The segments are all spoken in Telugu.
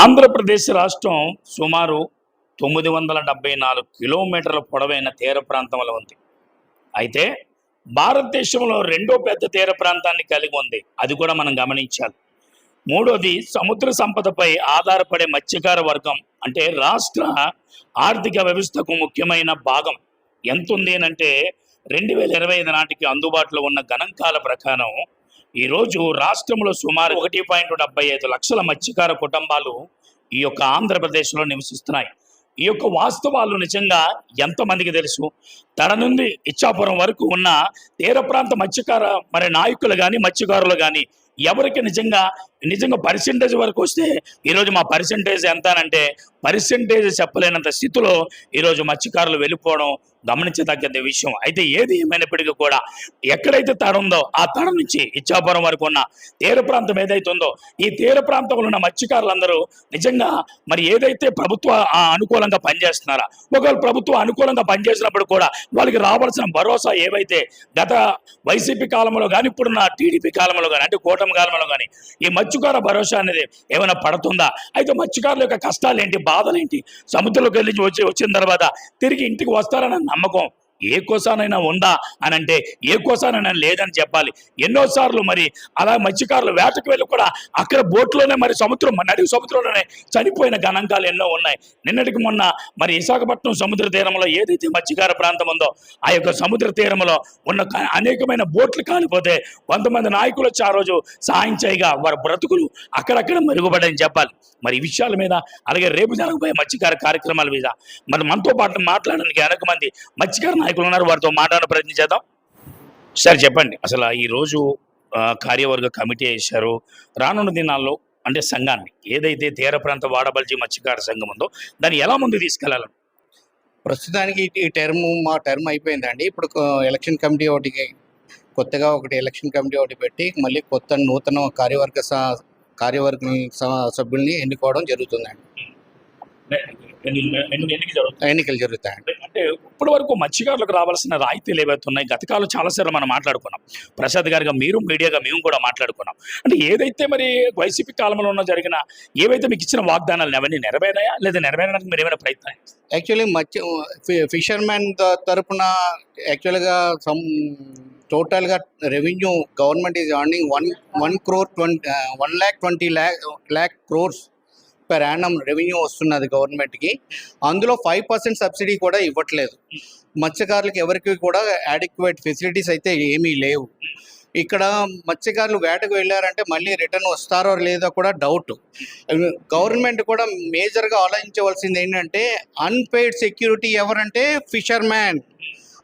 ఆంధ్రప్రదేశ్ రాష్ట్రం సుమారు తొమ్మిది వందల డెబ్బై నాలుగు కిలోమీటర్ల పొడవైన తీర ప్రాంతంలో ఉంది. అయితే భారతదేశంలో రెండో పెద్ద తీర ప్రాంతాన్ని కలిగి ఉంది. అది కూడా మనం గమనించాలి. మూడోది సముద్ర సంపదపై ఆధారపడే మత్స్యకార వర్గం అంటే రాష్ట్ర ఆర్థిక వ్యవస్థకు ముఖ్యమైన భాగం. ఎంత ఉంది అంటే రెండు వేల ఇరవై ఐదు నాటికి అందుబాటులో ఉన్న గణాంకాల ప్రకారం ఈరోజు రాష్ట్రంలో సుమారు ఒకటి పాయింట్ డెబ్బై ఐదు లక్షల మత్స్యకార కుటుంబాలు ఈ యొక్క ఆంధ్రప్రదేశ్లో నివసిస్తున్నాయి. ఈ యొక్క వాస్తవాలు నిజంగా ఎంతమందికి తెలుసు? తడ నుండి ఇచ్చాపురం వరకు ఉన్న తీర ప్రాంత మత్స్యకార మరి నాయకులు కానీ మత్స్యకారులు కానీ ఎవరికి నిజంగా నిజంగా పర్సెంటేజ్ వరకు వస్తే ఈరోజు మా పర్సెంటేజ్ ఎంత అంటే పర్సెంటేజ్ చెప్పలేనంత స్థితిలో ఈరోజు మత్స్యకారులు వెళ్ళిపోవడం గమనించదగ్గ విషయం. అయితే ఏది ఏమైనప్పటికీ కూడా ఎక్కడైతే తడ ఉందో ఆ తడ నుంచి ఇచ్చాపురం వరకు ఉన్న తీర ప్రాంతం ఏదైతే ఉందో ఈ తీర ప్రాంతంలో ఉన్న మత్స్యకారులందరూ నిజంగా మరి ఏదైతే ప్రభుత్వ ఆ, అనుకూలంగా పనిచేస్తున్నారా ఒకవేళ ప్రభుత్వం అనుకూలంగా పనిచేసినప్పుడు కూడా వాళ్ళకి రావాల్సిన భరోసా ఏవైతే గత వైసీపీ కాలంలో కానీ ఇప్పుడున్న టీడీపీ కాలంలో కానీ అంటే కూటమి కాలంలో కానీ ఈ మత్స్యకార భరోసా అనేది ఏమైనా పడుతుందా? అయితే మత్స్యకారుల యొక్క కష్టాలు ఏంటి బాధలు ఏంటి సముద్రంలోకి వెళ్ళి వచ్చి వచ్చిన తర్వాత తిరిగి ఇంటికి వస్తారని నమ్మకం. ఏ కోసానైనా ఉందా అని అంటే ఏ కోసానైనా లేదని చెప్పాలి. ఎన్నోసార్లు మరి అలా మత్స్యకారులు వేటకు వెళ్ళి కూడా అక్కడ బోట్లోనే మరి సముద్రం నడి సముద్రంలోనే చనిపోయిన గణాంకాలు ఎన్నో ఉన్నాయి. నిన్నటికి మొన్న మరి విశాఖపట్నం సముద్ర తీరంలో ఏదైతే మత్స్యకార ప్రాంతం ఉందో ఆ యొక్క సముద్ర తీరంలో ఉన్న అనేకమైన బోట్లు కాలిపోతే కొంతమంది నాయకులు వచ్చి ఆ రోజు సాయం చేయగా వారి బ్రతుకులు అక్కడక్కడ మెరుగుపడని చెప్పాలి. మరి ఈ విషయాల మీద అలాగే రేపు జరగబోయే మత్స్యకార కార్యక్రమాల మీద మరి మనతో పాటు మాట్లాడడానికి అనేక మంది మత్స్యకార నాయకులు ఉన్నారు వారితో మాట్లాడే ప్రయత్నం చేద్దాం. సార్ చెప్పండి. అసలు ఈ రోజు ఆ, కార్యవర్గ కమిటీ వేశారు. రానున్న దినాల్లో అంటే సంఘాన్ని ఏదైతే తీర ప్రాంత వాడబల్జీ మత్స్యకార సంఘం ఉందో దాన్ని ఎలా ముందు తీసుకెళ్ళాలి? ప్రస్తుతానికి ఈ టర్మ్ మా టర్మ్ అయిపోయిందండి. ఇప్పుడు ఎలక్షన్ కమిటీ ఒకటి కొత్తగా ఒకటి ఎలక్షన్ కమిటీ ఒకటి పెట్టి మళ్ళీ కొత్త నూతన కార్యవర్గ కార్యవర్గ సభ్యుల్ని ఎన్నుకోవడం జరుగుతుందండి. ఎన్నికలు జరుగుతాయండి అంటే ఇప్పటి వరకు మత్స్యకారులకు రావాల్సిన రాయితీలు ఏవైతే ఉన్నాయి గతకాలం చాలాసార్లు మనం మాట్లాడుకున్నాం. ప్రసాద్ గారిగా మీరు మీడియాగా మేము కూడా మాట్లాడుకున్నాం. అంటే ఏదైతే మరి వైసీపీ కాలంలో ఉన్న జరిగిన ఏవైతే మీకు ఇచ్చిన వాగ్దానాలు అవన్నీ నెరవేరాయా? లేదా నెరవేరడానికి మీరు ఏమైనా ప్రయత్నం యాక్చువల్లీ మత్స్య ఫిషర్మెన్ తరపున యాక్చువల్గా సమ్ టోటల్గా revenue government is earning one one crore twenty one lakh twenty lakh lakh crores. Per annum revenue వస్తున్నది గవర్నమెంట్కి అందులో ఫైవ్ పర్సెంట్ సబ్సిడీ కూడా ఇవ్వట్లేదు. మత్స్యకారులకు ఎవరికి కూడా యాడిక్వేట్ ఫెసిలిటీస్ అయితే ఏమీ లేవు. ఇక్కడ మత్స్యకారులు వేటకు వెళ్ళారంటే మళ్ళీ రిటర్న్ వస్తారో లేదో కూడా డౌట్ గవర్నమెంట్ కూడా మేజర్గా ఆలోచించవలసింది ఏంటంటే అన్పెయిడ్ సెక్యూరిటీ ఎవరంటే ఫిషర్మ్యాన్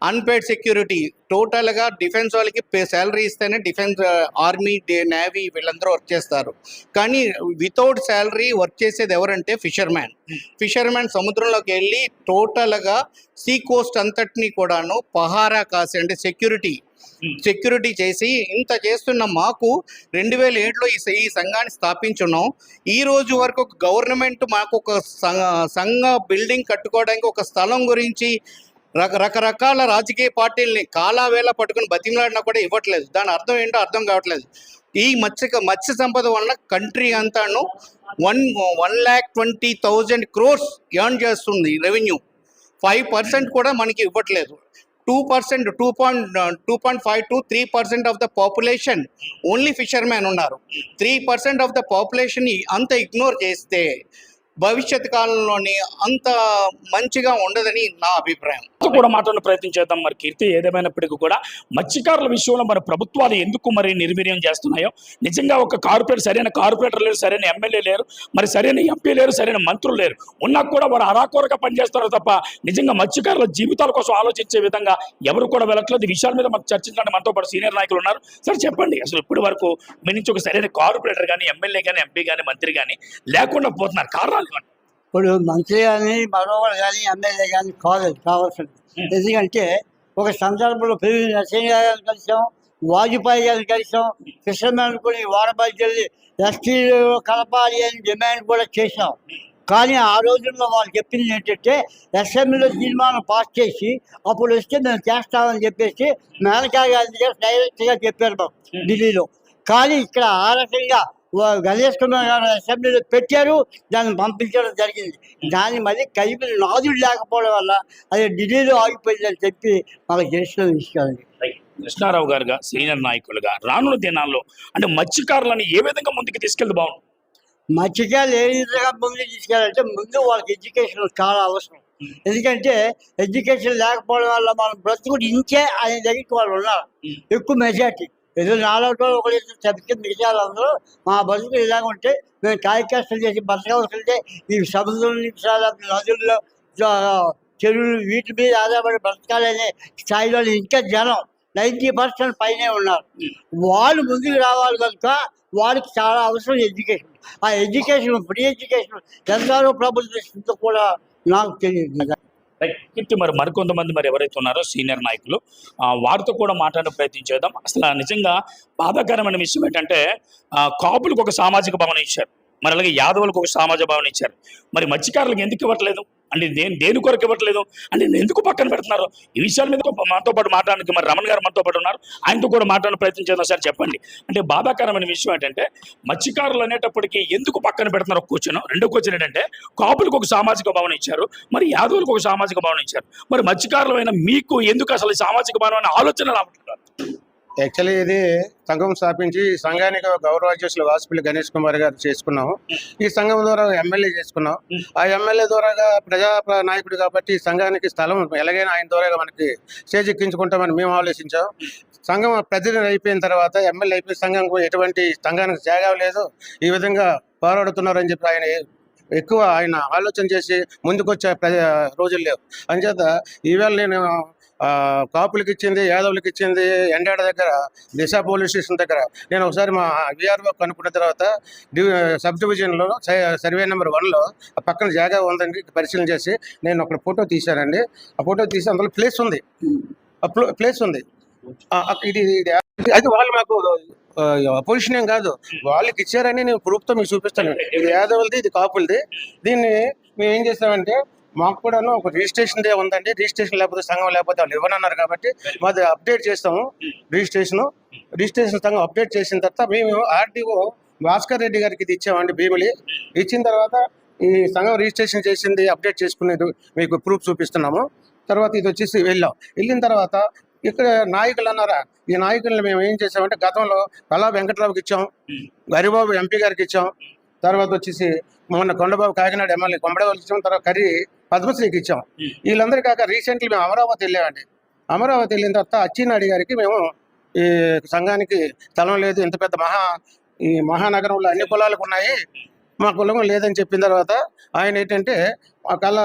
అన్పెయిడ్ సెక్యూరిటీ టోటల్గా డిఫెన్స్ వాళ్ళకి పే శాలరీ ఇస్తేనే డిఫెన్స్ ఆర్మీ నేవీ వీళ్ళందరూ వర్క్ చేస్తారు. కానీ వితౌట్ శాలరీ వర్క్ చేసేది ఎవరంటే ఫిషర్మ్యాన్ ఫిషర్మ్యాన్ సముద్రంలోకి వెళ్ళి టోటల్గా సీ కోస్ట్ అంతటినీ కూడాను పహారా కాసి అంటే సెక్యూరిటీ సెక్యూరిటీ చేసి ఇంత చేస్తున్న మాకు రెండు వేల ఏడులో ఈ ఈ సంఘాన్ని స్థాపించున్నాం. ఈ రోజు వరకు గవర్నమెంట్ మాకు ఒక సంఘ- బిల్డింగ్ కట్టుకోవడానికి ఒక స్థలం గురించి రకరకాల రాజకీయ పార్టీల్ని కాలావేళ పట్టుకుని బతిమలాడినా కూడా ఇవ్వట్లేదు. దాని అర్థం ఏంటో అర్థం కావట్లేదు. ఈ మత్స్య మత్స్య సంపద వలన కంట్రీ అంతాను one one lakh twenty thousand crores earn చేస్తుంది రెవెన్యూ. ఫైవ్ పర్సెంట్ కూడా మనకి ఇవ్వట్లేదు. Two percent two point two point five to three percent of the population only fisherman ఉన్నారు. Three percent of the population అంత ఇగ్నోర్ చేస్తే భవిష్యత్ కాలంలోని అంత మంచిగా ఉండదని నా అభిప్రాయం. కూడా మాట్లాడిన ప్రయత్నం చేద్దాం మరి కీర్తి. ఏదేమైనప్పటికీ కూడా మత్స్యకారుల విషయంలో మరి ప్రభుత్వాలు ఎందుకు మరి నిర్వీర్యం చేస్తున్నాయో నిజంగా ఒక కార్పొరేట్ సరైన కార్పొరేటర్ లేరు సరైన ఎమ్మెల్యే లేరు మరి సరైన ఎంపీ లేరు సరైన మంత్రులు లేరు. ఉన్నా కూడా వారు అరాకూరగా పనిచేస్తారు తప్ప నిజంగా మత్స్యకారుల జీవితాల కోసం ఆలోచించే విధంగా ఎవరు కూడా వెళ్ళట్లేదు. ఈ విషయాల మీద మనకు చర్చించడానికి మనతో పాటు సీనియర్ నాయకులు ఉన్నారు. సరే చెప్పండి. అసలు ఇప్పటి వరకు మీ నుంచి ఒక సరైన కార్పొరేటర్ కానీ ఎమ్మెల్యే కానీ ఎంపీ కానీ మంత్రి కానీ లేకుండా పోతున్నారు. కారణాలు ఇప్పుడు మంత్రి కానీ మరొకరు కానీ ఎమ్మెల్యే కానీ కాలేదు కావాల్సింది. Hmm. ఎందుకంటే ఒక సందర్భంలో పెరిగి నరసింహ గారిని కలిసాం వాజ్పేయి గారిని కలిసాం ఫిషర్మెన్ కూడా వారబాధ్యుల్ని ఎస్టీలు కలపాలి అని డిమాండ్ కూడా చేశాం. కానీ ఆ రోజుల్లో వాళ్ళు చెప్పింది ఏంటంటే అసెంబ్లీలో తీర్మానం పాస్ చేసి అప్పుడు వస్తే మేము చేస్తామని చెప్పేసి మేనకా గారు డైరెక్ట్గా చెప్పారు మాకు ఢిల్లీలో. కానీ ఇక్కడ ఆ రకంగా గారు అసెంబ్లీలో పెట్టారు దాన్ని పంపించడం జరిగింది. దాన్ని మళ్ళీ కలిపి నాదుడు లేకపోవడం వల్ల అది ఢిల్లీలో ఆగిపోయిందని చెప్పి మాకు తెలిసిన విషయం కృష్ణారావు గారుగా సీనియర్ నాయకులుగా రానున్న దినాల్లో అంటే మత్స్యకారులను ఏ విధంగా ముందుకు తీసుకెళ్తే బాగుంటుంది మత్స్యకారులు ఏ విధంగా ముందు తీసుకెళ్ళాలంటే ముందు వాళ్ళకి ఎడ్యుకేషన్ చాలా అవసరం. ఎందుకంటే ఎడ్యుకేషన్ లేకపోవడం వల్ల మనం బ్రతుకుడు ఇంచే అనే దగ్గరికి వాళ్ళు ఉన్నారు. ఎక్కువ మెజార్టీ. ఏదో నాలుగు ఒకటి చెప్తే మిగతా అందరూ మా బతుకులు ఇలాగ ఉంటే మేము కాయకష్టం చేసి బతకవలసి ఉంటే ఈ సముద్రం నిమిషాల నదుల్లో చెరువులు వీటి మీద ఆధారపడి బ్రతకాలనే స్థాయిలో ఇంకా జనం నైంటీ పర్సెంట్ పైనే ఉన్నారు. వాళ్ళు ముందుకు రావాలి కనుక వాళ్ళకి చాలా అవసరం ఎడ్యుకేషన్. ఆ ఎడ్యుకేషన్ ఫ్రీ ఎడ్యుకేషన్ ఎంతవరకు ప్రభుత్వం ఇస్తుందో కూడా నాకు తెలియదు. రైట్ మరి మరికొంతమంది మరి ఎవరైతే ఉన్నారో సీనియర్ నాయకులు వారితో కూడా మాట్లాడే ప్రయత్నం చేద్దాం. అసలు నిజంగా బాధాకరమైన విషయం ఏంటంటే కాపులకు ఒక సామాజిక భవనం ఇచ్చారు. మరి అలాగే యాదవులకు ఒక సామాజిక భవనం ఇచ్చారు. మరి మత్స్యకారులకు ఎందుకు ఇవ్వట్లేదు? అంటే నేను దేని కొరకు ఇవ్వట్లేదు? అంటే నేను ఎందుకు పక్కన పెడుతున్నారు? ఈ విషయాల మీద మనతో పాటు మాట్లాడడానికి మరి రమణ గారు మనతో పాటు ఉన్నారు. ఆయనతో కూడా మాట్లాడే ప్రయత్నం చేద్దాం సార్ చెప్పండి. అంటే బాధాకరమైన విషయం ఏంటంటే మత్స్యకారులు అనేటప్పటికీ ఎందుకు పక్కన పెడుతున్నారు ఒక క్వశ్చన్? రెండో క్వశ్చన్ ఏంటంటే కాపులకు ఒక సామాజిక భవనం ఇచ్చారు. మరి యాదవులకు ఒక సామాజిక భవనం ఇచ్చారు. మరి మత్స్యకారులమైన మీకు ఎందుకు అసలు సామాజిక భవనం అనే ఆలోచన రావట్లేదు? యాక్చువల్లీ ఇది సంఘం స్థాపించి సంఘానికి గౌరవ అధ్యక్షులు వాసుపల్లి గణేష్ కుమార్ గారు చేసుకున్నాము. ఈ సంఘం ద్వారా ఎమ్మెల్యే చేసుకున్నాం. ఆ ఎమ్మెల్యే ద్వారాగా ప్రజా నాయకుడు కాబట్టి సంఘానికి స్థలం ఎలాగైనా ఆయన ద్వారా మనకి స్టేజ్ ఎక్కించుకుంటామని మేము ఆలోచించాం. సంఘం ప్రతినిధి అయిపోయిన తర్వాత ఎమ్మెల్యే అయిపోయిన సంఘం ఎటువంటి సంఘానికి జాగా లేదు. ఈ విధంగా పోరాడుతున్నారని చెప్పి ఆయన ఎక్కువ ఆయన ఆలోచన చేసి ముందుకొచ్చే ప్రజ రోజులు లేవు. అంచేత ఈవేళ నేను కాపులకి ఇచ్చింది యాదవులకి ఇచ్చింది ఎండాడ దగ్గర దిశ పోలీస్ స్టేషన్ దగ్గర. నేను ఒకసారి మా విఆర్ఓ కనుక్కున్న తర్వాత డి సబ్ డివిజన్లో సర్వే నెంబర్ వన్లో ఆ పక్కన జాగా ఉందని పరిశీలన చేసి నేను ఒక ఫోటో తీశానండి. ఆ ఫోటో తీసి అందులో ప్లేస్ ఉంది. ప్లేస్ ఉంది. ఇది అది వాళ్ళు మాకు పొజిషన్ ఏం కాదు. వాళ్ళకి ఇచ్చారని నేను ప్రూఫ్తో మీకు చూపిస్తాను. ఇది యాదవులది ఇది కాపులది. దీన్ని మేము ఏం చేస్తామంటే మాకు కూడాను ఒక రిజిస్ట్రేషన్ డే ఉందండి. రిజిస్ట్రేషన్ లేకపోతే సంఘం లేకపోతే వాళ్ళు ఇవ్వనన్నారు కాబట్టి మాది అప్డేట్ చేస్తాము రిజిస్ట్రేషన్. రిజిస్ట్రేషన్ సంఘం అప్డేట్ చేసిన తర్వాత మేము ఆర్డీఓ భాస్కర్ రెడ్డి గారికి ఇది ఇచ్చామండి భీమిలి. ఇచ్చిన తర్వాత ఈ సంఘం రిజిస్ట్రేషన్ చేసింది అప్డేట్ చేసుకునేది మీకు ప్రూఫ్ చూపిస్తున్నాము. తర్వాత ఇది వచ్చేసి వెళ్ళాం. వెళ్ళిన తర్వాత ఇక్కడ నాయకులు అన్నారా ఈ నాయకులను మేము ఏం చేసామంటే గతంలో కళా వెంకటరావుకి ఇచ్చాం గరిబాబు ఎంపీ గారికి ఇచ్చాం. తర్వాత వచ్చేసి మొన్న కొండబాబు కాకినాడ ఎమ్మెల్యే కొండబాబుకి ఇచ్చాం. తర్వాత కర్రీ పద్మశ్రీకి ఇచ్చాం వీళ్ళందరూ కాక రీసెంట్లీ మేము అమరావతి వెళ్ళామండి. అమరావతి వెళ్ళిన తర్వాత అచ్చినాడి గారికి మేము ఈ సంఘానికి స్థలం లేదు ఇంత పెద్ద మహా ఈ మహానగరంలో అన్ని కులాలకు ఉన్నాయి మా కులం లేదని చెప్పిన తర్వాత ఆయన ఏంటంటే కళ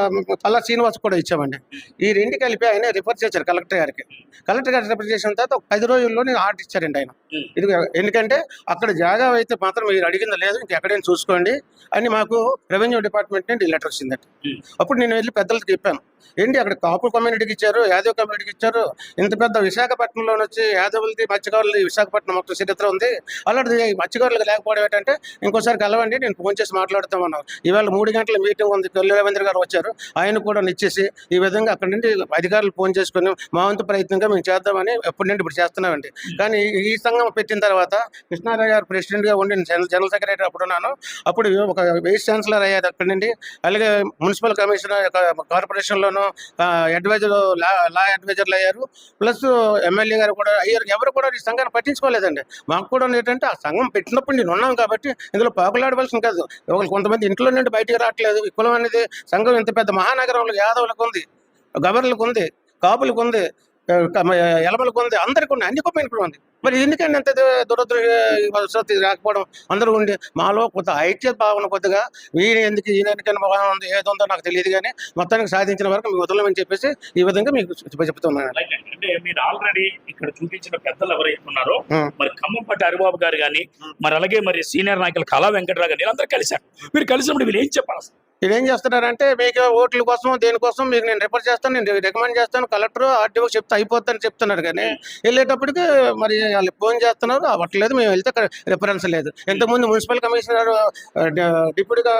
కళ శ్రీనివాస్ కూడా ఇచ్చామండి. ఈ రెండు కలిపి ఆయన రిఫర్ చేశారు కలెక్టర్ గారికి. కలెక్టర్ గారు రిఫర్ చేసిన తర్వాత ఒక పది రోజుల్లో నేను ఆర్డర్ ఇచ్చారండి ఆయన. ఇది ఎందుకంటే అక్కడ జాగా అయితే మాత్రం మీరు అడిగింది లేదు ఇంకెక్కడైనా చూసుకోండి అని మాకు రెవెన్యూ డిపార్ట్మెంట్ నుండి లెటర్ వచ్చిందండి. అప్పుడు నేను వెళ్ళి పెద్దలకి చెప్పాను. ఏంటి అక్కడ కాపు కమ్యూనిటీకి ఇచ్చారు యాదవ్ కమ్యూనిటీకి ఇచ్చారు ఇంత పెద్ద విశాఖపట్నంలో వచ్చి యాదవులది మత్స్యకారులది విశాఖపట్నం మొత్తం చరిత్ర ఉంది. అలాంటిది ఈ మత్స్యకారులకు లేకపోవడం ఏంటంటే ఇంకోసారి కలవండి నేను ఫోన్ చేసి మాట్లాడుతామన్నాను. ఇవాళ మూడు గంటల మీటింగ్ ఉంది కొల్లి రవీంద్ర గారు వచ్చారు. ఆయన కూడా నిచ్చేసి ఈ విధంగా అక్కడి నుండి అధికారులు ఫోన్ చేసుకుని మా వంతు ప్రయత్నంగా మేము చేద్దామని ఎప్పటి నుండి ఇప్పుడు చేస్తున్నామండి. కానీ ఈ- సంఘం పెట్టిన తర్వాత కృష్ణారావు గారు ప్రెసిడెంట్గా ఉండి జనరల్ జనరల్ సెక్రటరీ అప్పుడు ఉన్నాను. అప్పుడు ఒక వైస్ ఛాన్సలర్ అయ్యారు అక్కడి నుండి. అలాగే మున్సిపల్ కమిషనర్ కార్పొరేషన్లోను అడ్వైజర్ లా లా అడ్వైజర్లు అయ్యారు. ప్లస్ ఎమ్మెల్యే గారు కూడా అయ్యారు. ఎవరు కూడా ఈ సంఘాన్ని పట్టించుకోలేదండి. మాకు కూడా ఏంటంటే ఆ సంఘం పెట్టినప్పుడు నేను ఉన్నాం కాబట్టి ఇందులో పాకులాడవలసిన కాదు. ఒకరు కొంతమంది ఇంట్లో నుండి బయటికి రావట్లేదు. కులం అనేది సంఘం ఇంత పెద్ద మహానగరంలో యాదవులకు ఉంది గవర్లకు ఉంది కాపులకు ఉంది ఎలమలకు ఉంది అందరికి ఉంది అన్ని కుప్పైనప్పుడు ఉంది. మరి ఎందుకండి అంత ఇది రాకపోవడం? అందరూ ఉండి మాలో కొంత ఐక్య భావన కొద్దిగా వీరి ఎందుకు ఈయన ఎందుకని భావన ఉంది ఏదో ఉందో నాకు తెలియదు కానీ మొత్తానికి సాధించిన వరకు మీకు వదలమని చెప్పేసి ఈ విధంగా మీకు చెప్ చెప్తున్నాను. అంటే మీరు ఆల్రెడీ ఇక్కడ చూపించిన పెద్దలు ఎవరైతే ఉన్నారో. మరి ఖమ్మంపట్టి హరిబాబు గారు కానీ మరి అలాగే మరి సీనియర్ నాయకులు కళా వెంకటరావు గారు వీళ్ళందరూ కలిశారు. మీరు కలిసినప్పుడు వీళ్ళు ఏం చెప్పాలి ఏం చేస్తున్నారంటే మీకు ఓట్ల కోసం దేనికోసం మీకు నేను రిఫర్ చేస్తాను నేను రికమెండ్ చేస్తాను కలెక్టర్ ఆర్డీఓ చెప్తే అయిపోతుందని చెప్తున్నారు కానీ వెళ్ళేటప్పటికి మరి వాళ్ళు ఫోన్ చేస్తున్నారు అవ్వట్లేదు మేము వెళ్తే రిఫరెన్స్ లేదు ఇంతకుముందు మున్సిపల్ కమిషనర్ డిప్యూటీగా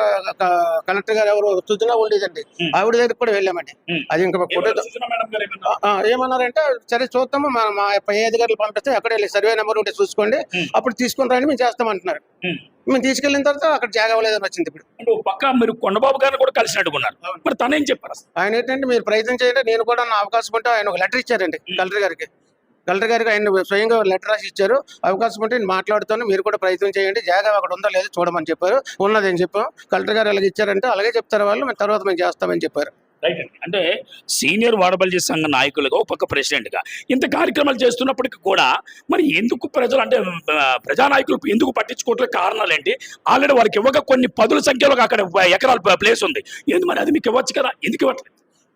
కలెక్టర్ గారు ఎవరు తుదినా ఉండేదండి. ఆవిడ దగ్గర కూడా వెళ్ళామండి. అది ఇంకా ఫోటో ఏమన్నారంటే సరే చూద్దాము మా మా పై అధికారులు పంపిస్తే అక్కడే సర్వే నెంబర్ ఉంటే చూసుకోండి. అప్పుడు తీసుకుని రండి మేము చేస్తామంటున్నారు. మేము తీసుకెళ్ళిన తర్వాత అక్కడ జాగా లేదని వచ్చింది ఇప్పుడు. అంటే పక్క మీరు కొండబాబు గారిని కూడా కలిసినట్టుకున్నారు మరి తనేం చెప్పారు అసలు? ఆయన ఏంటంటే మీరు ప్రయత్నం చేయండి నేను కూడా నా అవకాశం ఉంటే ఆయన ఒక లెటర్ ఇచ్చారండి కలెక్టర్ గారికి. కలెక్టర్ గారికి ఆయన స్వయంగా లెటర్ రాసి ఇచ్చారు. అవకాశం ఉంటే నేను మాట్లాడుతాను మీరు కూడా ప్రయత్నం చేయండి జాగా అక్కడ ఉందో లేదో చూడమని చెప్పారు. ఉన్నది అని చెప్పాం. కలెక్టర్ గారు అలాగే ఇచ్చారంటే అలాగే చెప్తారు వాళ్ళు మేము తర్వాత మేము చేస్తామని చెప్పారు. రైట్ అండి అంటే సీనియర్ వాడబల్జీ సంఘ నాయకులుగా ఒక పక్క ప్రెసిడెంట్గా ఇంత కార్యక్రమాలు చేస్తున్నప్పటికీ కూడా మరి ఎందుకు ప్రజలు అంటే ప్రజానాయకులు ఎందుకు పట్టించుకోవట్లేదు కారణాలు ఏంటి ఆల్రెడీ వారికి ఇవ్వక కొన్ని పదుల సంఖ్యలో అక్కడ ఎకరాల ప్లేస్ ఉంది. ఎందుకు మరి అది మీకు ఇవ్వచ్చు కదా? ఎందుకు ఇవ్వట్లేదు?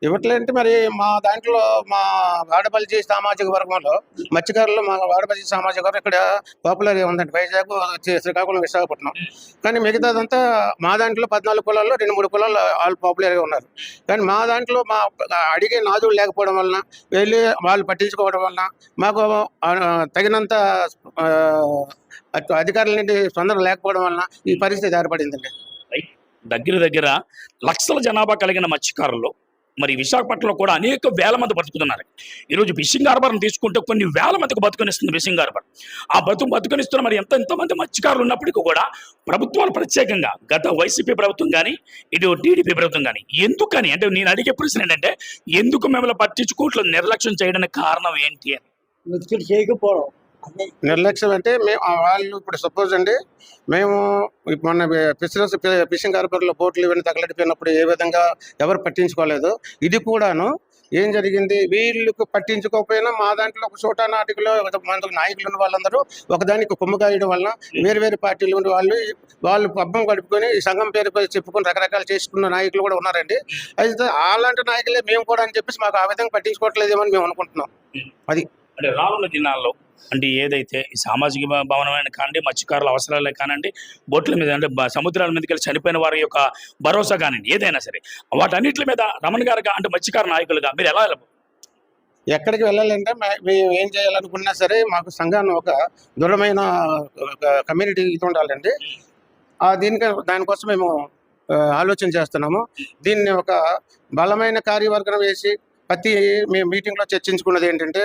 ఇవ్వట్లేదంటే మరి మా దాంట్లో మా వాడపల్లి సామాజిక వర్గంలో మత్స్యకారులు మా వాడపల్లి సామాజిక వర్గం ఇక్కడ పాపులర్ ఉందండి. వైజాగ్ శ్రీకాకుళం విశాఖపట్నం. కానీ మిగతాదంతా మా దాంట్లో పద్నాలుగు కులాల్లో రెండు మూడు కులాల్లో వాళ్ళు పాపులర్గా ఉన్నారు. కానీ మా దాంట్లో మా అడిగే నాదులు లేకపోవడం వలన వెళ్ళి వాళ్ళు పట్టించుకోవడం వలన మాకు తగినంత అధికారుల నుండి స్పందన లేకపోవడం వలన ఈ పరిస్థితి ఏర్పడిందండి. దగ్గర దగ్గర లక్షల జనాభా కలిగిన మత్స్యకారులు మరి విశాఖపట్నంలో కూడా అనేక వేల మంది బతుకుతున్నారు. ఈరోజు ఫిషింగ్ హార్బర్ని తీసుకుంటే కొన్ని వేల మందికి బతుకనిస్తుంది ఫిషింగ్ హార్బర్. ఆ బతుకు బతుకనిస్తున్న మరి ఎంత ఎంతమంది మత్స్యకారులు ఉన్నప్పటికీ కూడా ప్రభుత్వాలు ప్రత్యేకంగా గత వైసీపీ ప్రభుత్వం కానీ ఇటు టీడీపీ ప్రభుత్వం కానీ ఎందుకని అంటే నేను అడిగే ప్రశ్న ఏంటంటే ఎందుకు మిమ్మల్ని పట్టించుకోవట్లేదు నిర్లక్ష్యం చేయడానికి కారణం ఏంటి అని? చేయకపోవడం. నిర్లక్ష్యం అంటే మేము వాళ్ళు ఇప్పుడు సపోజ్ అండి మేము ఇప్పుడు మొన్న ఫిషరస్ ఫిషింగ్ హార్బర్లో బోట్లు ఇవన్నీ తగలడిపోయినప్పుడు ఏ విధంగా ఎవరు పట్టించుకోలేదు. ఇది కూడాను ఏం జరిగింది? వీళ్ళకు పట్టించుకోకపోయినా మా దాంట్లో ఒక చోట నాటికలో మన నాయకులు ఉన్న వాళ్ళందరూ ఒకదానికి కొమ్ము కాయడం వలన వేరు వేరు పార్టీలు ఉన్న వాళ్ళు వాళ్ళు పబ్బం గడుపుకొని ఈ సంఘం పేరుపై చెప్పుకొని రకరకాలు చేసుకున్న నాయకులు కూడా ఉన్నారండి. అయితే అలాంటి నాయకులే మేము కూడా అని చెప్పేసి మాకు ఆ విధంగా పట్టించుకోవట్లేదేమో అని మేము అనుకుంటున్నాం. అంటే రానున్న దినాల్లో అంటే ఏదైతే ఈ సామాజిక భవనమైన కానివ్వండి మత్స్యకారుల అవసరాలే కానివ్వండి బోట్ల మీద అంటే సముద్రాల మీదకి వెళ్ళి చనిపోయిన వారి యొక్క భరోసా కానివ్వండి ఏదైనా సరే వాటన్నిటి మీద రమణ గారుగా అంటే మత్స్యకార నాయకులుగా మీరు ఎలా ఎక్కడికి వెళ్ళాలంటే మే- మేము ఏం చేయాలనుకున్నా సరే మాకు సంఘాన్ని ఒక దృఢమైన ఒక కమ్యూనిటీ ఇది ఉండాలండి. దీనికి దానికోసం మేము ఆలోచన చేస్తున్నాము. దీన్ని ఒక బలమైన కార్యవర్గం వేసి ప్రతి మేము మీటింగ్లో చర్చించుకున్నది ఏంటంటే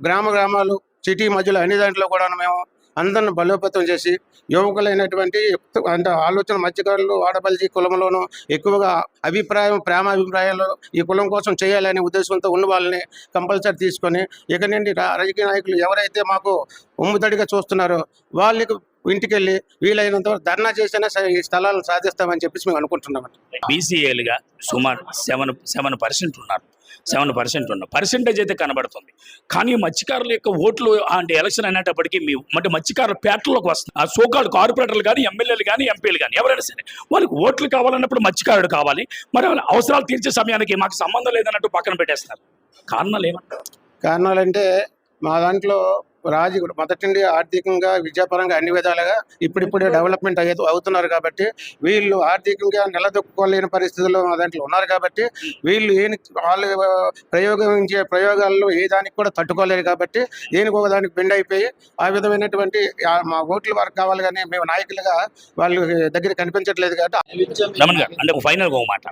గ్రామ గ్రామాలు సిటీ మధ్యలో అన్ని దాంట్లో కూడా మేము అందరిని బలోపేతం చేసి యువకులైనటువంటి అంటే ఆలోచన మత్స్యకారులు ఆడపల్లి కులంలోనూ ఎక్కువగా అభిప్రాయం ప్రేమ అభిప్రాయాలు ఈ కులం కోసం చేయాలనే ఉద్దేశంతో ఉన్న వాళ్ళని కంపల్సరీ తీసుకొని ఇక నుండి రాజకీయ నాయకులు ఎవరైతే మాకు ఉమ్ముదడిగా చూస్తున్నారో వాళ్ళకి ఇంటికి వెళ్ళి వీలైనంత వరకు ధర్నా చేసినా సరే ఈ స్థలాలను సాధిస్తామని చెప్పేసి మేము అనుకుంటున్నామండి. బీసీఏలుగా సుమారు సెవెన్ సెవెన్ పర్సెంట్ ఉన్నారు. సెవెన్ పర్సెంట్ ఉన్నారు. పర్సెంటేజ్ అయితే కనబడుతుంది. కానీ మత్స్యకారుల యొక్క ఓట్లు అంటే ఎలక్షన్ అనేటప్పటికీ మీ అంటే మత్స్యకారుల పేటల్లోకి వస్తుంది ఆ సోకాడు కార్పొరేటర్లు కానీ ఎమ్మెల్యేలు కానీ ఎంపీలు కానీ ఎవరైనా సరే వాళ్ళకి ఓట్లు కావాలన్నప్పుడు మత్స్యకారుడు కావాలి. మరి వాళ్ళ అవసరాలు తీర్చే సమయానికి మాకు సంబంధం లేదన్నట్టు పక్కన పెట్టేస్తున్నారు. కారణాలు ఏమంటారు? కారణాలంటే మా దాంట్లో రాజు మొదటి నుండి ఆర్థికంగా విద్యాపరంగా అన్ని విధాలుగా ఇప్పుడిప్పుడే డెవలప్మెంట్ అయ్యే అవుతున్నారు కాబట్టి వీళ్ళు ఆర్థికంగా నిలదొక్కుకోలేని పరిస్థితుల్లో మా దాంట్లో ఉన్నారు కాబట్టి వీళ్ళు ఏ వాళ్ళు ప్రయోగించే ప్రయోగాల్లో ఏ దానికి కూడా తట్టుకోలేరు కాబట్టి దేనికి ఒక దానికి బెండ్ అయిపోయి ఆ విధమైనటువంటి మా ఓట్లు వారికి కావాలి కానీ మేము నాయకులుగా వాళ్ళు దగ్గర కనిపించట్లేదు కాబట్టి అంటే ఒక ఫైనల్ ఒక మాట.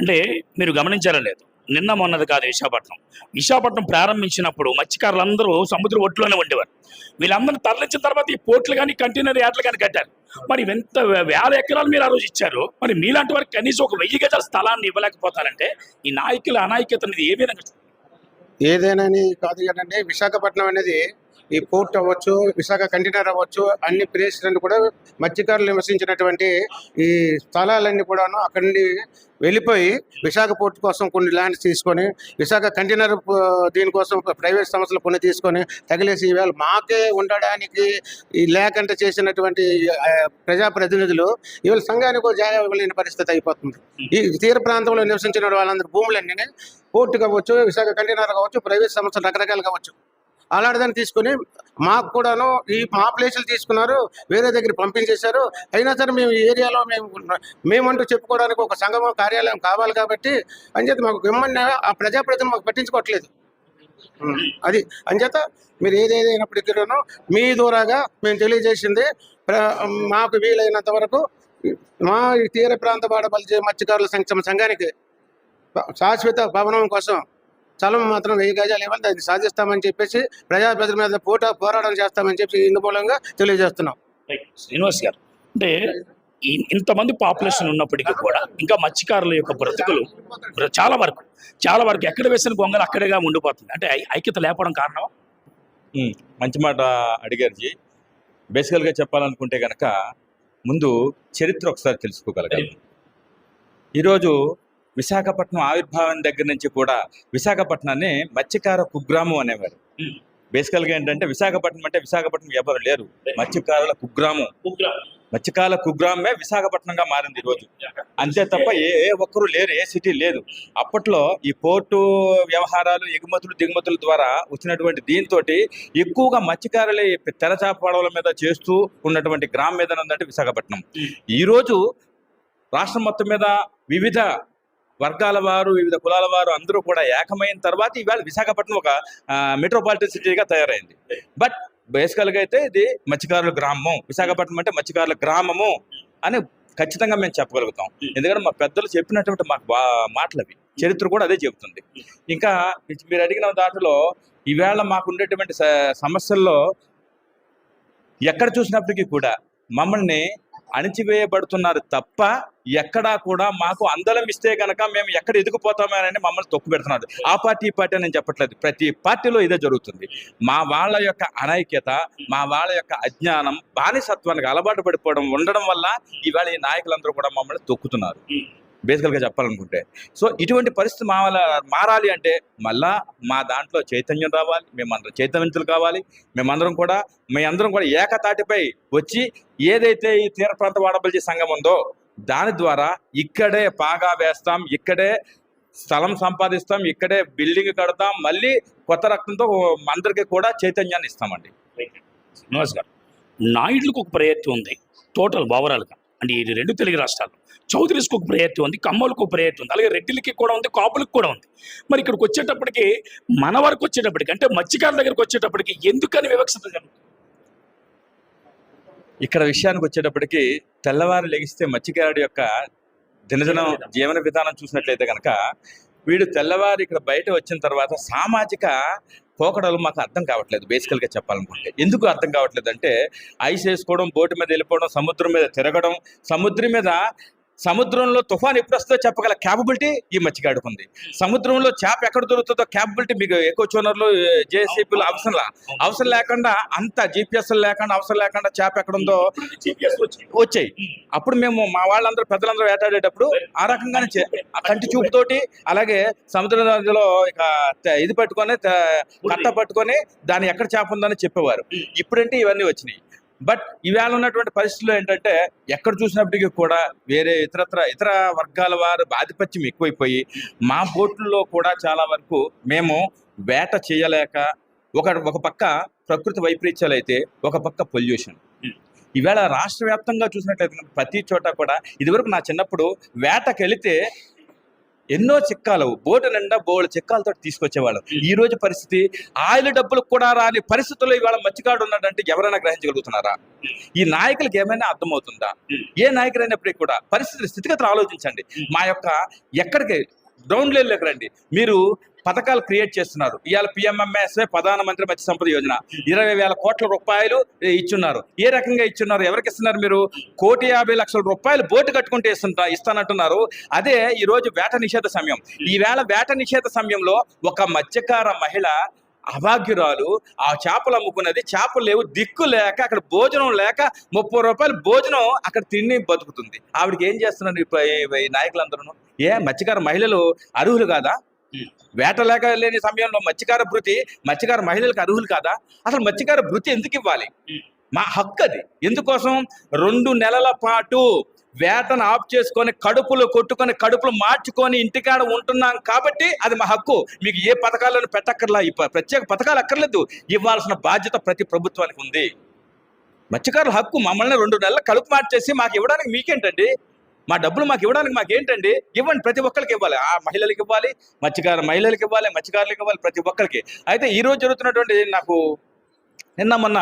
అంటే మీరు గమనించారా లేదు. నిన్న మొన్నది కాదు విశాఖపట్నం. విశాఖపట్నం ప్రారంభించినప్పుడు మత్స్యకారులందరూ సముద్ర ఒట్టులోనే ఉండేవారు. వీళ్ళందరినీ తరలించిన తర్వాత ఈ పోర్ట్లు కానీ కంటైనర్ యార్డ్లు కానీ కట్టారు. మరి ఎంత వేల ఎకరాలు మీరు ఆ రోజు ఇచ్చారు. మరి మీలాంటి వారికి కనీసం ఒక వెయ్యి గజాల స్థలాన్ని ఇవ్వలేకపోతారంటే ఈ నాయకుల అనాయకత అనేది ఏ విధంగా ఏదైనా కాదు కదండి విశాఖపట్నం అనేది ఈ పోర్ట్ అవ్వచ్చు విశాఖ కంటైనర్ అవ్వచ్చు అన్ని ప్లేసెస్ కూడా మత్స్యకారులు నివసించినటువంటి ఈ స్థలాలన్నీ కూడాను అక్కడి నుండి వెళ్ళిపోయి విశాఖ పోర్ట్ కోసం కొన్ని ల్యాండ్స్ తీసుకొని విశాఖ కంటైనర్ దీనికోసం ప్రైవేట్ సంస్థలు కొన్ని తీసుకొని తగిలేసి ఇవాళ మాకే ఉండడానికి ఈ లేకుండా చేసినటువంటి ప్రజాప్రతినిధులు ఇవాళ సంఘానికి ఒక జాగా ఇవ్వలేని పరిస్థితి అయిపోతుంది. ఈ తీర ప్రాంతంలో నివసించిన వాళ్ళందరూ భూములన్నీ పోర్టు కావచ్చు విశాఖ కంటైనర్ కావచ్చు ప్రైవేట్ సంస్థలు రకరకాలు కావచ్చు అలాంటిదాన్ని తీసుకుని మాకు కూడాను ఈ మా ప్లేసులు తీసుకున్నారు వేరే దగ్గర పంపించేశారు. అయినా సరే మేము ఈ ఏరియాలో మేము మేమంటూ చెప్పుకోవడానికి ఒక సంఘం కార్యాలయం కావాలి కాబట్టి అంచేత మాకు మిమ్మల్ని ఆ ప్రజాప్రతిని మాకు పట్టించుకోవట్లేదు. అది. అంచేత మీరు ఏదేదైనప్పటికీ మీ దూరాగా మేము తెలియజేసింది మాకు వీలైనంత వరకు మా ఈ తీర ప్రాంత బాడపల్లి మత్స్యకారుల సంక్షేమ సంఘానికి శాశ్వత భవనం కోసం స్థలం మాత్రం వెయ్యి గజాలు ఇవ్వాలి దాన్ని సాధిస్తామని చెప్పేసి ప్రజాప్రతినిధుల మీద పోటా పోరాటం చేస్తామని చెప్పి ఇందు మూలంగా తెలియజేస్తున్నాం శ్రీనివాస్ గారు అంటే ఇంతమంది పాపులేషన్ ఉన్నప్పటికీ కూడా ఇంకా మత్స్యకారుల యొక్క బ్రతుకులు బ్ర- చాలా వరకు చాలా వరకు ఎక్కడ వేసిన గొంగలు అక్కడేగా ఉండిపోతుంది. అంటే ఐ- ఐక్యత లేపడం కారణం మంచి మాట అడిగారు జీ. బేసికల్గా చెప్పాలనుకుంటే కనుక ముందు చరిత్ర ఒకసారి తెలుసుకోగలగాలి. ఈరోజు విశాఖపట్నం ఆవిర్భావం దగ్గర నుంచి కూడా విశాఖపట్నాన్ని మత్స్యకార కుగ్రామం అనేవారు. బేసికల్గా ఏంటంటే విశాఖపట్నం అంటే విశాఖపట్నం ఎవరు లేరు. మత్స్యకారుల కుగ్రామం. మత్స్యకారుల కుగ్రామమే విశాఖపట్నంగా మారింది ఈరోజు అంతే తప్ప ఏ ఏ ఒక్కరు లేరు ఏ సిటీ లేదు. అప్పట్లో ఈ పోర్టు వ్యవహారాలు ఎగుమతులు దిగుమతుల ద్వారా వచ్చినటువంటి దీంతో ఎక్కువగా మత్స్యకారులు తెరచాప పడవల మీద చేస్తూ ఉన్నటువంటి గ్రామం మీద ఉందంటే విశాఖపట్నం. ఈరోజు రాష్ట్రం మొత్తం మీద వివిధ వర్గాల వారు వివిధ కులాల వారు అందరూ కూడా ఏకమైన తర్వాత ఇవాళ విశాఖపట్నం ఒక మెట్రోపాలిటన్ సిటీగా తయారైంది. బట్ బేసికల్గా అయితే ఇది మత్స్యకారుల గ్రామం. విశాఖపట్నం అంటే మత్స్యకారుల గ్రామము అని ఖచ్చితంగా మేము చెప్పగలుగుతాం. ఎందుకంటే మా పెద్దలు చెప్పినటువంటి మాకు మాటలు అవి చరిత్ర కూడా అదే చెబుతుంది. ఇంకా మీరు అడిగిన దాంట్లో ఈవేళ మాకు ఉండేటువంటి సమస్యల్లో ఎక్కడ చూసినప్పటికీ కూడా మమ్మల్ని అణిచివేయబడుతున్నారు తప్ప ఎక్కడా కూడా మాకు అందలం ఇస్తే కనుక మేము ఎక్కడ ఎదిగిపోతామని మమ్మల్ని తొక్కు పెడుతున్నారు ఆ పార్టీ ఈ పార్టీ నేను చెప్పట్లేదు. ప్రతి పార్టీలో ఇదే జరుగుతుంది. మా వాళ్ళ యొక్క అనైక్యత మా వాళ్ళ యొక్క అజ్ఞానం బానిసత్వానికి అలవాటు పడిపోవడం ఉండడం వల్ల ఇవాళ ఈ నాయకులందరూ కూడా మమ్మల్ని తొక్కుతున్నారు. బేసికల్గా చెప్పాలనుకుంటే. సో ఇటువంటి పరిస్థితి మా మారాలి అంటే మళ్ళా మా దాంట్లో చైతన్యం రావాలి మేమందరం చైతన్యవంతులు కావాలి మేమందరం కూడా మేమందరం కూడా ఏకతాటిపై వచ్చి ఏదైతే ఈ తీర ప్రాంత వాడబలిజీ సంఘం ఉందో దాని ద్వారా ఇక్కడే పాగా వేస్తాం ఇక్కడే స్థలం సంపాదిస్తాం ఇక్కడే బిల్డింగ్ కడతాం మళ్ళీ కొత్త రక్తంతో అందరికీ కూడా చైతన్యాన్ని ఇస్తామండి. శ్రీనివాస్ గారు నాయుడులకు ఒక ప్రయత్నం ఉంది టోటల్ ఓవరాల్గా. అంటే ఈ రెండు తెలుగు రాష్ట్రాలు. చౌదరీస్కి ఒక ప్రయత్నం ఉంది కమ్మలకు ఒక ప్రయత్నం ఉంది అలాగే రెడ్డిలకి కూడా ఉంది కాపులకు కూడా ఉంది. మరి ఇక్కడికి వచ్చేటప్పటికి మన వరకు వచ్చేటప్పటికి అంటే మత్స్యకారుల దగ్గరికి వచ్చేటప్పటికి ఎందుకని వివక్షత జరుగుతుంది? ఇక్కడ విషయానికి వచ్చేటప్పటికి తెల్లవారు లెగిస్తే మత్స్యకారుడి యొక్క దినదినం జీవన విధానం. చూసినట్లయితే కనుక వీడు తెల్లవారు ఇక్కడ బయట వచ్చిన తర్వాత సామాజిక పోకడలు మాకు అర్థం కావట్లేదు బేసికల్గా చెప్పాలనుకుంటే. ఎందుకు అర్థం కావట్లేదు అంటే ఐస్ వేసుకోవడం బోటు మీద వెళ్ళిపోవడం సముద్రం మీద తిరగడం సముద్రం మీద సముద్రంలో తుఫాన్ ఎప్పుడు వస్తుందో చెప్పగల క్యాపబిలిటీ ఈ మత్స్యకాడికి ఉంది సముద్రంలో చేప ఎక్కడ దొరుకుతుందో క్యాపబిలిటీ మీకు ఎక్కువ చోనర్లు జేసీపీలు అవసరం అవసరం లేకుండా అంత జీపీఎస్ లేకుండా అవసరం లేకుండా చేప ఎక్కడ ఉందో. వచ్చాయి. అప్పుడు మేము మా వాళ్ళందరూ పెద్దలందరూ వేటాడేటప్పుడు ఆ రకంగానే కంటి చూపుతోటి అలాగే సముద్ర నదిలో ఇక ఇది పట్టుకొని కట్ట పట్టుకొని దాన్ని ఎక్కడ చేప ఉందని చెప్పేవారు. ఇప్పుడంటే ఇవన్నీ వచ్చినాయి. బట్ ఈవేళ ఉన్నటువంటి పరిస్థితుల్లో ఏంటంటే ఎక్కడ చూసినప్పటికీ కూడా వేరే ఇతరత్ర ఇతర వర్గాల వారు ఆధిపత్యం ఎక్కువైపోయి మా బోట్లలో కూడా చాలా వరకు మేము వేట చేయలేక ఒక ఒక పక్క ప్రకృతి వైపరీత్యాలు అయితే ఒక పక్క పొల్యూషన్. ఈవేళ రాష్ట్ర వ్యాప్తంగా చూసినట్లయితే ప్రతి చోట కూడా ఇదివరకు నా చిన్నప్పుడు వేటకెళితే ఎన్నో చిక్కాలు బోటు నిండా బోళ్ళు చిక్కాలతో తీసుకొచ్చేవాళ్ళు. ఈ రోజు పరిస్థితి ఆయిల్ డబ్బులు కూడా రాని పరిస్థితుల్లో ఇవాళ మత్స్యకాడు ఉన్నాడంటే ఎవరైనా గ్రహించగలుగుతున్నారా? ఈ నాయకులకు ఏమైనా అర్థమవుతుందా? ఏ నాయకులైనప్పటికీ కూడా పరిస్థితి స్థితిగతులు ఆలోచించండి. మా యొక్క ఎక్కడికి గ్రౌండ్ లెవెల్లోకి రండి. మీరు పథకాలు క్రియేట్ చేస్తున్నారు. ఇవాళ పిఎంఎంఎస్ఏ ప్రధానమంత్రి మత్స్య సంపద యోజన. ఇరవై వేల కోట్ల రూపాయలు ఇచ్చున్నారు. ఏ రకంగా ఇచ్చున్నారు? ఎవరికి ఇస్తున్నారు మీరు? కోటి యాభై లక్షల రూపాయలు బోటు కట్టుకుంటే ఇస్తుంటా ఇస్తానంటున్నారు. అదే ఈరోజు వేట నిషేధ సమయం. ఈ వేళ వేట నిషేధ సమయంలో ఒక మత్స్యకార మహిళ అభాగ్యురాలు ఆ చేపలు అమ్ముకున్నది. చేపలు లేవు దిక్కు లేక అక్కడ భోజనం లేక ముప్పై రూపాయలు భోజనం అక్కడ తిని బతుకుతుంది. ఆవిడకి ఏం చేస్తున్నారు నాయకులందరూ? ఏ మత్స్యకార మహిళలు అర్హులు కాదా? వేట లేక లేని సమయంలో మత్స్యకార భృతి మత్స్యకార మహిళలకు అర్హులు కాదా? అసలు మత్స్యకార భృతి ఎందుకు ఇవ్వాలి? మా హక్కు అది. ఎందుకోసం? రెండు నెలల పాటు వేటను ఆఫ్ చేసుకొని కడుపులు కొట్టుకొని కడుపులు మార్చుకొని ఇంటికాడ ఉంటున్నాం కాబట్టి అది మా హక్కు. మీకు ఏ పథకాలను పెట్టక్కర్లా? ప్రత్యేక పథకాలు అక్కర్లేదు. ఇవ్వాల్సిన బాధ్యత ప్రతి ప్రభుత్వానికి ఉంది. మత్స్యకారుల హక్కు మమ్మల్ని రెండు నెలలు కడుపు మార్చేసి మాకు ఇవ్వడానికి మీకేంటండి? మా డబ్బులు మాకు ఇవ్వడానికి మాకేంటండి? ఇవ్వండి ప్రతి ఒక్కరికి ఇవ్వాలి. ఆ మహిళలకు ఇవ్వాలి మత్స్యకార మహిళలకు ఇవ్వాలి మత్స్యకారులకు ఇవ్వాలి ప్రతి ఒక్కరికి అయితే ఈ రోజు జరుగుతున్నటువంటి నాకు నిన్న మొన్న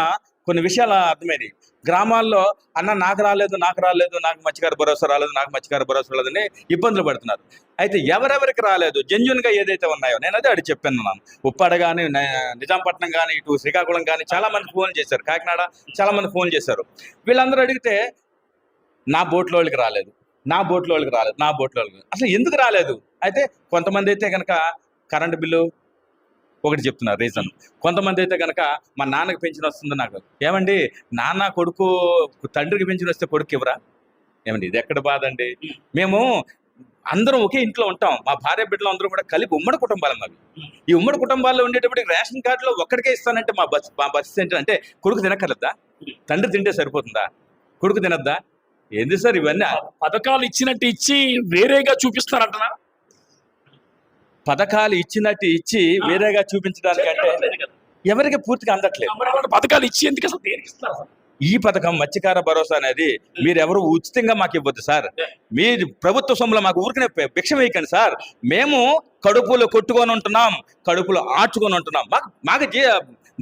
కొన్ని విషయాలు అర్థమైంది గ్రామాల్లో అన్న నాకు రాలేదు నాకు రాలేదు నాకు మత్స్యకార భరోసా రాలేదు నాకు మత్స్యకార భరోసా రాలేదని ఇబ్బందులు పడుతున్నారు. అయితే ఎవరెవరికి రాలేదు? జెన్యున్గా ఏదైతే ఉన్నాయో నేను అదే అడిగి చెప్పాను ఉప్పాడ కానీ నిజాంపట్నం కానీ ఇటు శ్రీకాకుళం కానీ చాలామంది ఫోన్ చేశారు. కాకినాడ చాలామంది ఫోన్ చేశారు. వీళ్ళందరూ అడిగితే నా బోట్లో వాళ్ళకి రాలేదు. నా బోట్లో వాళ్ళకి రాలేదు నా బోట్లో వాళ్ళకి అసలు ఎందుకు రాలేదు? అయితే కొంతమంది అయితే కనుక కరెంటు బిల్లు ఒకటి చెప్తున్నారు రీజన్. కొంతమంది అయితే కనుక మా నాన్నకి పెన్షన్ వస్తుంది నాకు ఏమండి? నాన్న కొడుకు తండ్రికి పెన్షన్ వస్తే కొడుకు ఇవ్వరా ఏమండి ఇది ఎక్కడ బాధ అండి? మేము అందరం ఒకే ఇంట్లో ఉంటాం. మా భార్య బిడ్డలు అందరూ కూడా కలిపి ఉమ్మడి కుటుంబాలు మాకు ఈ ఉమ్మడి కుటుంబాల్లో ఉండేటప్పటికి రేషన్ కార్డులో ఒక్కడికే ఇస్తానంటే మా బస్ మా బస్ ఏంటంటే అంటే కొడుకు తినక్కర్లేదా? తండ్రి తింటే సరిపోతుందా? కొడుకు తినద్దా? ఏంది సార్ ఇవన్నీ? పథకాలు ఇచ్చినట్టు ఇచ్చి వేరేగా చూపిస్తారంటనా? పథకాలు ఇచ్చినట్టు ఇచ్చి వేరేగా చూపించడానికంటే ఎవరికి పూర్తిగా అందట్లేదు. పథకాలు ఇచ్చి ఎందుకు అసలు దేనికి? ఈ పథకం మత్స్యకార భరోసా అనేది మీరు ఎవరు ఉచితంగా మాకు ఇవ్వద్దు సార్. మీ ప్రభుత్వ సొమ్ములో మాకు ఊరికనే పె- భిక్ష వేయకండి సార్. మేము కడుపులో కొట్టుకొని ఉంటున్నాం కడుపులో ఆడ్చుకొని ఉంటున్నాం. మాకు మాకు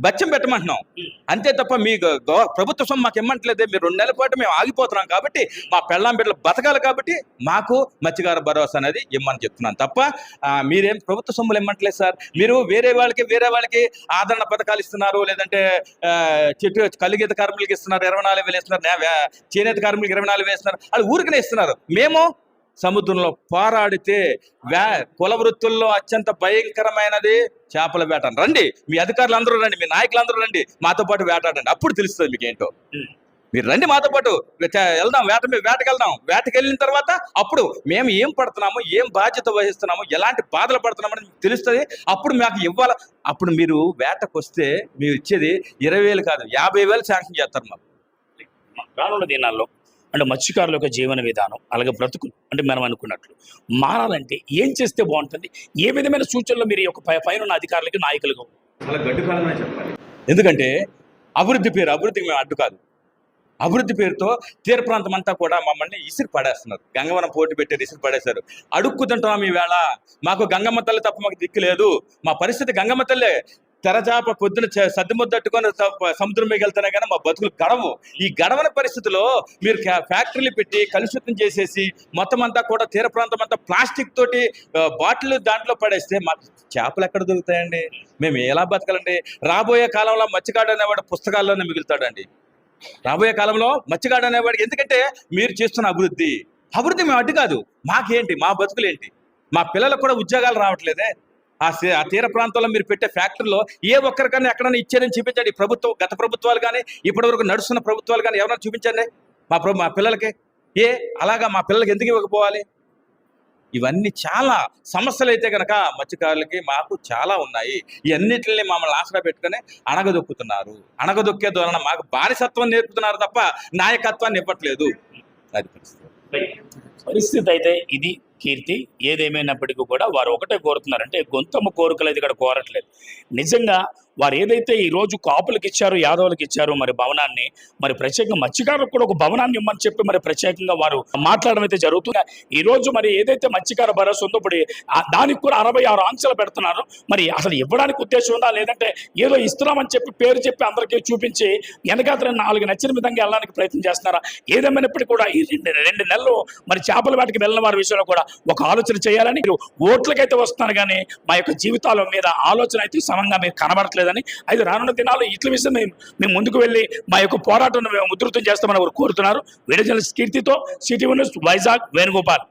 బచ్చం పెట్టమంటున్నాం. అంతే తప్ప మీ గ- ప్రభుత్వ సొమ్ము మాకు ఇమ్మంటలేదే. మీరు రెండు నెలల పాటు మేము ఆగిపోతున్నాం కాబట్టి మా పెళ్ళాం బిడ్డలు బతకాలి కాబట్టి మాకు మత్స్యకార భరోసా అనేది ఇమ్మని చెప్తున్నాను తప్ప మీరేం ప్రభుత్వ సొమ్ములు ఇమ్మంటలేదు సార్. మీరు వేరే వాళ్ళకి వేరే వాళ్ళకి ఆదరణ పథకాలు ఇస్తున్నారు లేదంటే చెట్టు కలిగేత కార్మికులకి ఇస్తున్నారు ఇరవై నాలుగు వేలు ఇస్తున్నారు వే- చేనేత కార్మికులకి ఇరవై నాలుగు వేలు ఇస్తున్నారు వాళ్ళు ఊరికనే ఇస్తున్నారు. మేము సముద్రంలో పోరాడితే వే కుల వృత్తుల్లో అత్యంత భయంకరమైనది చేపల వేట రండి మీ అధికారులు అందరూ రండి మీ నాయకులు అందరూ రండి మాతో పాటు వేటాడండి. అప్పుడు తెలుస్తుంది మీకు ఏంటో మీరు రండి మాతో పాటు వెళ్దాం వేట మీద వేటకి వెళ్దాం వేటకి వెళ్ళిన తర్వాత అప్పుడు మేము ఏం పడుతున్నాము ఏం బాధ్యత వహిస్తున్నాము ఎలాంటి బాధలు పడుతున్నామని తెలుస్తుంది. అప్పుడు మాకు ఇవ్వాలి అప్పుడు మీరు వేటకు వస్తే మీరు ఇచ్చేది ఇరవై వేలు కాదు యాభై వేలు శాంక్షన్ చేస్తారు మాకు. రానున్న దినాల్లో. అంటే మత్స్యకారుల యొక్క జీవన విధానం అలాగే బ్రతుకులు అంటే మనం అనుకున్నట్లు. మారాలంటే ఏం చేస్తే బాగుంటుంది? ఏ విధమైన సూచనలు మీరు ఈ యొక్క పైన ఉన్న అధికారులకి చాలా కాలమే చెప్పాలి. ఎందుకంటే అభివృద్ధి పేరు అభివృద్ధికి మేము అడ్డు కాదు. అభివృద్ధి పేరుతో తీర ప్రాంతం అంతా కూడా మమ్మల్ని ఇసిరి పడేస్తున్నారు. గంగవరం పోటీ పెట్టారు ఇసిరి పడేశారు. అడుక్కు తింటున్నాం ఈవేళ. మాకు గంగమ్మ తల్లి తప్ప మాకు దిక్కు లేదు. మా పరిస్థితి గంగమ్మ తల్లే. తెరచాప పొద్దున సద్దుముద్దట్టుకొని సముద్రం మీకు వెళ్తేనే కానీ మా బతుకులు గడవు. ఈ గడవని పరిస్థితిలో మీరు ఫ్యాక్టరీలు పెట్టి కలుషితం చేసేసి మొత్తం అంతా కూడా తీర ప్రాంతం అంతా ప్లాస్టిక్ తోటి బాటిల్ దాంట్లో పడేస్తే మాకు చేపలు ఎక్కడ దొరుకుతాయండి? మేము ఎలా బతకాలండి? రాబోయే కాలంలో మత్స్యకాడు అనేవాడు పుస్తకాల్లోనే మిగులుతాడండి. రాబోయే కాలంలో మత్స్యకాడు అనేవాడికి ఎందుకంటే మీరు చేస్తున్న అభివృద్ధి. అభివృద్ధి మేము అడ్డు కాదు. మాకేంటి? మా బతుకులేంటి? మా పిల్లలకు కూడా ఉద్యోగాలు రావట్లేదే? ఆ ఆ తీర ప్రాంతంలో మీరు పెట్టే ఫ్యాక్టరీలో ఏ ఒక్కరికైనా ఎక్కడైనా ఇచ్చేదని చూపించండి. ప్రభుత్వం గత ప్రభుత్వాలు కానీ ఇప్పటివరకు నడుస్తున్న ప్రభుత్వాలు కానీ ఎవరైనా చూపించండి. మా ప్రభు మా పిల్లలకి. ఏ? అలాగా మా పిల్లలకి ఎందుకు ఇవ్వకపోవాలి? ఇవన్నీ చాలా సమస్యలు అయితే కనుక మత్స్యకారులకి మాకు చాలా ఉన్నాయి. ఇవన్నిటిని మమ్మల్ని ఆసరా పెట్టుకుని అణగదొక్కుతున్నారు. అణగదొక్కే ధోరణ మాకు బానిసత్వం నేర్పుతున్నారు తప్ప నాయకత్వాన్ని ఇవ్వట్లేదు. అది పరిస్థితి. పరిస్థితి అయితే ఇది కీర్తి ఏదేమైనప్పటికీ కూడా వారు ఒకటే కోరుతున్నారంటే గొంతమ్మ కోరికలు అయితే ఇక్కడ కోరట్లేదు. నిజంగా వారు ఏదైతే ఈ రోజు కాపులకు ఇచ్చారు యాదవులకు ఇచ్చారు మరి భవనాన్ని మరి ప్రత్యేకంగా మత్స్యకారులకు కూడా ఒక భవనాన్ని ఇమ్మని చెప్పి మరి ప్రత్యేకంగా వారు మాట్లాడడం అయితే జరుగుతుంది. ఈ రోజు మరి ఏదైతే మత్స్యకార భరోసా ఉందో ఇప్పుడు దానికి కూడా అరవై ఆరు ఆంక్షలు పెడుతున్నారు. మరి అసలు ఇవ్వడానికి ఉద్దేశం ఉందా? లేదంటే ఏదో ఇస్తున్నామని చెప్పి పేరు చెప్పి అందరికీ చూపించి వెనకాతల నాలుగు నచ్చిన విధంగా వెళ్ళడానికి ప్రయత్నం చేస్తున్నారా? ఏదేమైనప్పటికీ కూడా ఈ రెండు రెండు నెలలు మరి చేపల వేటకి వెళ్ళిన వారి విషయంలో కూడా ఒక ఆలోచన చేయాలని మీరు ఓట్లకైతే వస్తున్నారు కానీ మా యొక్క జీవితాల మీద ఆలోచన అయితే సమంగా మీకు కనబడట్లేదని అయితే రానున్న దినాల్లో ఇట్ల విషయం మేము మేము ముందుకు వెళ్ళి మా యొక్క పోరాటం మేము ఉధృతం చేస్తామని వారు కోరుతున్నారు. వీడియో కీర్తితో సిటీ న్యూస్ వైజాగ్ వేణుగోపాల్.